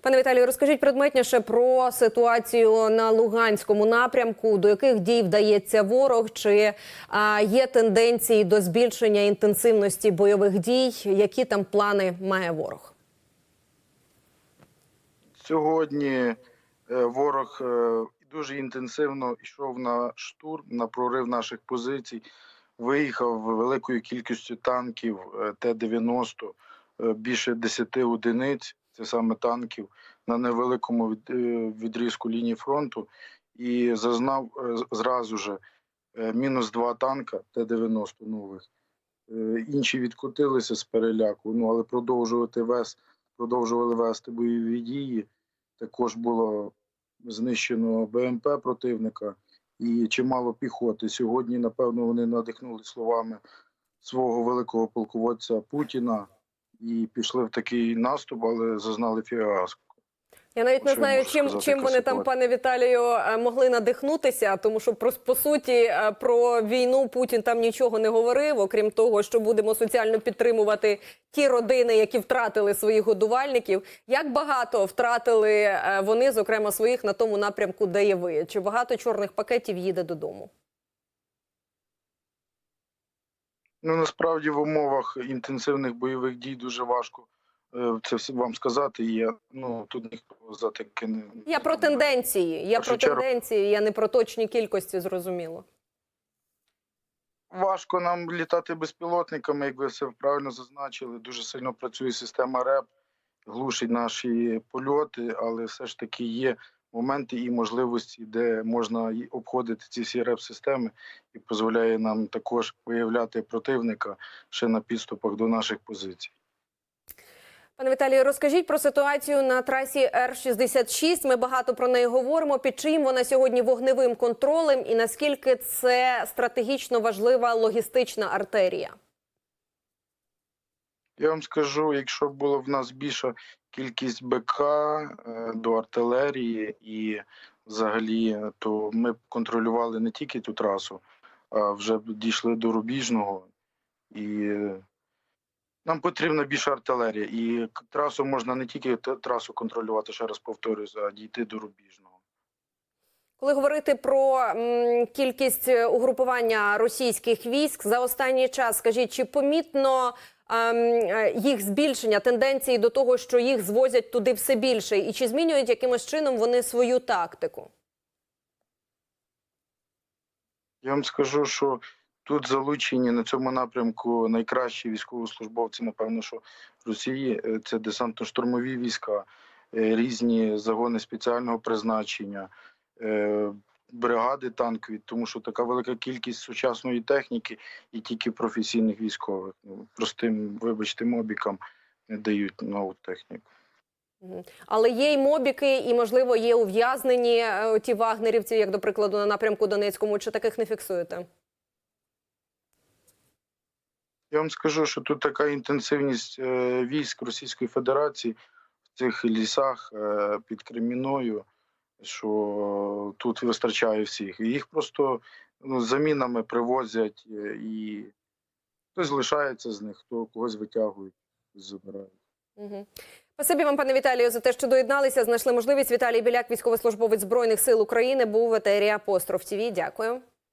Пане Віталію, розкажіть предметніше про ситуацію на Луганському напрямку, до яких дій вдається ворог, чи є тенденції до збільшення інтенсивності бойових дій? Які там плани має ворог? Сьогодні е, ворог е, дуже інтенсивно йшов на штурм, на прорив наших позицій. Виїхав великою кількістю танків е, Т-90, е, більше 10 одиниць, саме танків, на невеликому е, відрізку лінії фронту. І зазнав е, зразу же е, мінус два танка Т-90 нових. Інші відкотилися з переляку, ну але продовжувати вес, продовжували вести бойові дії. Також було знищено БМП противника і чимало піхоти. Сьогодні, напевно, вони надихнули словами свого великого полководця Путіна і пішли в такий наступ, але зазнали фіаско. Я навіть не Що знаю, чим, чим вони там, пане Віталію, е, могли надихнутися, тому що про по суті е, про війну Путін там нічого не говорив, окрім того, що будемо соціально підтримувати ті родини, які втратили своїх годувальників. Як багато втратили е, вони, зокрема своїх, на тому напрямку, де є ви? Чи багато чорних пакетів їде додому? Ну насправді в умовах інтенсивних бойових дій дуже важко е, це вам сказати. Я ну тут ніхто за таке не Я про тенденції. Я про тенденції, я не про точні кількості, зрозуміло. Важко нам літати безпілотниками, як ви все правильно зазначили. Дуже сильно працює система РЕП, глушить наші польоти, але все ж таки є моменти і можливості, де можна обходити ці всі РЕП-системи і дозволяє нам також виявляти противника ще на підступах до наших позицій. Пане Віталію, розкажіть про ситуацію на трасі Р-66. Ми багато про неї говоримо. Під чиїм вона сьогодні вогневим контролем і наскільки це стратегічно важлива логістична артерія? Я вам скажу, якщо була в нас більша кількість БК е, до артилерії і взагалі, то ми контролювали не тільки ту трасу, а вже дійшли до Рубіжного. І нам потрібна більша артилерія. І трасу можна не тільки трасу контролювати, ще раз повторюсь, а дійти до Рубіжного. Коли говорити про кількість е, угрупування російських військ за останній час, скажіть, чи помітно їх збільшення, тенденції до того, що їх звозять туди все більше, і чи змінюють якимось чином вони свою тактику? Я вам скажу, що тут залучені на цьому напрямку найкращі військовослужбовці, напевно, що Росії. Е, це десантно-штурмові війська, е, різні загони спеціального призначення, е, бригади танкові, тому що така велика кількість сучасної техніки і тільки професійних військових. Ну, простим, вибачте, мобікам не дають нову техніку. Але є й мобіки, і можливо є ув'язнені е, ті вагнерівці, як до прикладу на напрямку Донецькому. Чи таких не фіксуєте? Я вам скажу, що тут така інтенсивність е, військ Російської Федерації в цих лісах е, під Креміною, що тут вистачає всіх. Їх просто ну, замінами привозять, е, і хтось лишається з них, хто когось витягують, забирають. Угу. Спасибі вам, пане Віталію, за те, що доєдналися. Знайшли можливість. Віталій Біляк, військовослужбовець збройних сил України, був в етері Апостроф ТВ. Дякую.